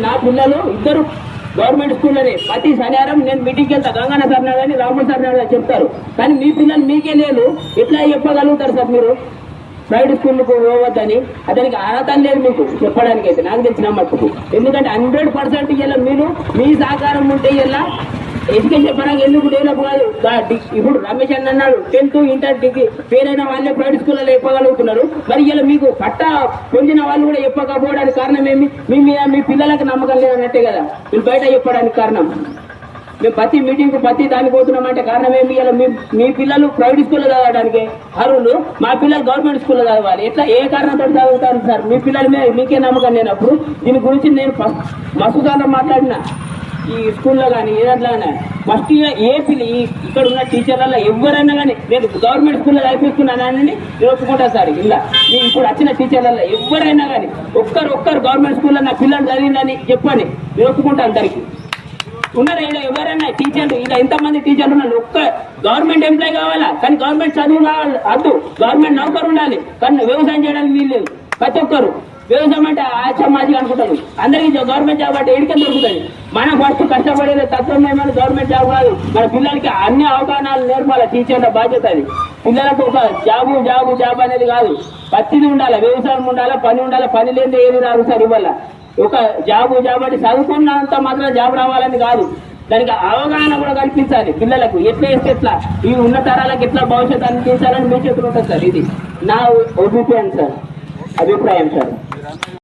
నా పిల్లలు ఇద్దరు గవర్నమెంట్ స్కూల్లోనే ప్రతి శనివారం నేను మీటింగ్కి వెళ్తా. గంగాన సార్ నాడు అని రాముడు సార్ అని చెప్తారు. కానీ మీ పిల్లలు మీకే లేదు. ఎట్లా చెప్పగలుగుతారు సార్ మీరు? ప్రైవేట్ స్కూల్కు పోవద్దని. అతనికి అర్హత లేదు మీకు చెప్పడానికి అయితే నాకు తెలిసిన మట్టుకు. ఎందుకంటే హండ్రెడ్ పర్సెంట్ ఇలా మీరు. మీ సహకారం ఉంటే ఇలా ఎడ్యుకేషన్ పరంగా ఎందుకు డెవలప్ కాదు? ఇప్పుడు రమేష్ అన్న అన్నాడు టెన్త్ ఇంటర్ డిగ్రీ పేరైన వాళ్ళే ప్రైవేట్ స్కూల్లో చెప్పగలుగుతున్నారు. మరి ఇలా మీకు పట్ట పొందిన వాళ్ళు కూడా చెప్పకపోవడానికి కారణం ఏమి? మీ మీద మీ పిల్లలకు నమ్మకం లేదన్నట్టే కదా? మీరు బయట చెప్పడానికి కారణం. మేము ప్రతి మీటింగ్ ప్రతి దానికి పోతున్నామంటే కారణం ఏమి? ఇలా మీ మీ పిల్లలు ప్రైవేట్ స్కూల్లో చదవడానికి అరువులు మా పిల్లలు గవర్నమెంట్ స్కూల్లో చదవాలి. ఎట్లా? ఏ కారణంతో చదువుతారు సార్? మీ పిల్లల మీద మీకే నమ్మకం లేనప్పుడు దీని గురించి నేను ఫస్ట్ మాట్లాడినా? ఈ స్కూల్లో కానీ ఏ ఫస్ట్ ఏ పిల్ల ఇక్కడ ఉన్న టీచర్లలో ఎవరైనా కానీ నేను గవర్నమెంట్ స్కూల్లో చదివిస్తున్నానని నేను సార్ ఇలా. నేను ఇప్పుడు వచ్చిన టీచర్లలో ఎవరైనా కానీ ఒక్కరు ఒక్కరు గవర్నమెంట్ స్కూల్లో నా పిల్లలు చదివిందని చెప్పని నేను ఒప్పుకుంటా అందరికీ. ఉన్నారు ఇలా ఎవరైనా టీచర్లు ఇలా ఎంతమంది టీచర్లు ఉన్నారు ఒక్క గవర్నమెంట్ ఎంప్లాయ్ కావాలా? కానీ గవర్నమెంట్ చదువు కావాలి అద్దు గవర్నమెంట్ నౌకరు ఉండాలి కానీ వ్యవసాయం చేయడానికి వీల్లేదు ప్రతి ఒక్కరు వ్యవసాయం అంటే ఆచమాజీ అనుకుంటారు. అందరికీ గవర్నమెంట్ జాబ్ అంటే ఎడికే దొరుకుతుంది. మనం ఫస్ట్ కష్టపడేది తత్వం ఏమైనా గవర్నమెంట్ జాబ్ కాదు. మన పిల్లలకి అన్ని అవగాహనలు నేర్పాలి. టీచర్ల బాధ్యత అది. పిల్లలకు ఒక జాబు జాబు జాబ్ అనేది కాదు. పత్తిది ఉండాలి వ్యవసాయం ఉండాలి పని ఉండాలి పని లేని ఏది రాదు సార్ ఇవాళ. ఒక జాబు జాబ్ అంటే చదువుకున్నంత మాత్రం జాబ్ రావాలని కాదు. దానికి అవగాహన కూడా కల్పించాలి పిల్లలకు. ఎట్లా వేస్తే ఎట్లా? ఈ ఉన్న తరాలకు ఎట్లా భవిష్యత్తు అందించాలని మీ చేతులు ఉంటుంది సార్ ఇది. నా ఒపీనియన్ సార్. అభిప్రాయం సార్.